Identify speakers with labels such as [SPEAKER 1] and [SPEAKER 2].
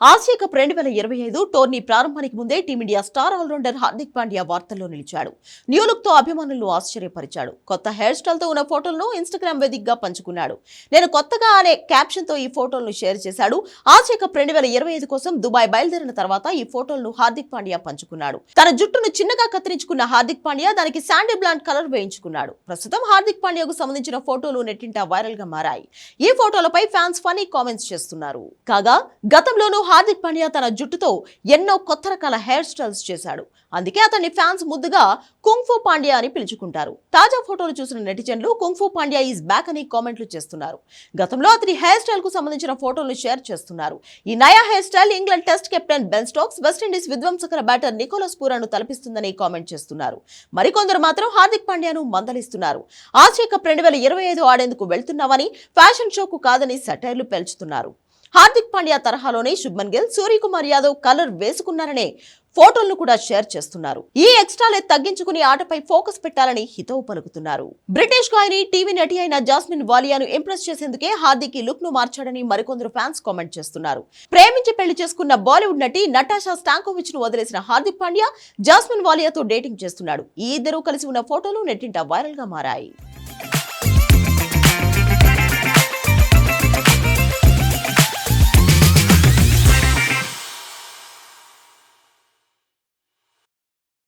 [SPEAKER 1] Asia cup రెండు వేల ఇరవై ఐదు టోర్నీ ప్రారంభానికి ముందే team India star all rounder Hardik Pandya వార్తల్లో నిలిచాడు. న్యూలుక్తో అభిమానులు అభిమానులను ఆశ్చర్యపరిచాడు. కొత్త హెయిర్ స్టైల్తో ఉన్న ఫోటోలను ఇన్స్టాగ్రామ్ వేదికగా పంచుకున్నాడు. నేను కొత్తగా అనే క్యాప్షన్తో ఈ ఫోటోలను షేర్ చేశాడు. ఆసియా కప్ రెండు వేల ఇరవై ఐదు కోసం దుబాయ్ బయలుదేరిన తర్వాత ఈ ఫోటోలను హార్దిక్ పాండ్యా పంచుకున్నాడు. తన జుట్టును చిన్నగా కత్తిరించుకున్న హార్దిక్ పాండ్యా దానికి శాండీ బ్లాండ్ కలర్ వేయించుకున్నాడు. ప్రస్తుతం హార్దిక్ పాండ్యాకు సంబంధించిన ఫోటోలు నెట్టింట వైరల్గా మారాయి. ఈ ఫోటోలపై ఫ్యాన్స్ ఫనీ కామెంట్స్ చేస్తున్నారు. కాగా గతంలోనూ హార్దిక్ పాండ్యా తన జుట్టుతో ఎన్నో కొత్త రకాల హెయిర్ స్టైల్స్ చేశాడు. అందుకే అతన్ని ఫ్యాన్స్ ముద్దుగా కుంఫు పాండ్యా అని పిలుచుకుంటారు. తాజా ఫోటోలు చూసిన నెటిజన్లు కుంఫు పాండ్యా ఈజ్ బ్యాక్ అని కామెంట్లు చేస్తున్నారు. గతంలో అతని హెయిర్ స్టైల్కు సంబంధించిన ఫోటోలు షేర్ చేస్తున్నారు. ఈ నయా hair style England test captain Ben Stokes West Indies విధ్వంసకర batter Nicholas పూరాను తలపిస్తుందని కామెంట్ చేస్తున్నారు. మరికొందరు మాత్రం హార్దిక్ పాండ్యాను మందలిస్తున్నారు. ఆసియా కప్ రెండు వేల ఇరవై ఐదు ఆడేందుకు వెళ్తున్నామని ఫ్యాషన్ షోకు కాదని సటైర్లు పెంచుతున్నారు. హార్దిక్ పాండ్యా తరహాలోనే శుభ్మన్ గిల్ సూర్యకుమార్ యాదవ్ కలర్ వేసుకున్నారనే ఫోటోలను కూడా షేర్ చేస్తున్నారు. ఈ ఎక్స్ట్రాలే తగ్గించుకుని ఆటపై ఫోకస్ పెట్టాలని హితవు పలుకుతున్నారు. బ్రిటిష్ గాయని టీవీ నటి అయిన జాస్మిన్ వాలియాను ఇంప్రెస్ చేసేందుకే హార్దిక్ ఈ లుక్ను మార్చాడని మరికొందరు ఫ్యాన్స్ కామెంట్ చేస్తున్నారు. ప్రేమించి పెళ్ళి చేసుకున్న బాలీవుడ్ నటి నటాషా స్టాంకోవిచ్ను వదిలేసిన హార్దిక్ పాండ్యా జాస్మిన్ వాలియాతో డేటింగ్ చేస్తున్నాడు. ఈ ఇద్దరు కలిసి ఉన్న ఫోటోలు నెట్టింట వైరల్గా మారాయి.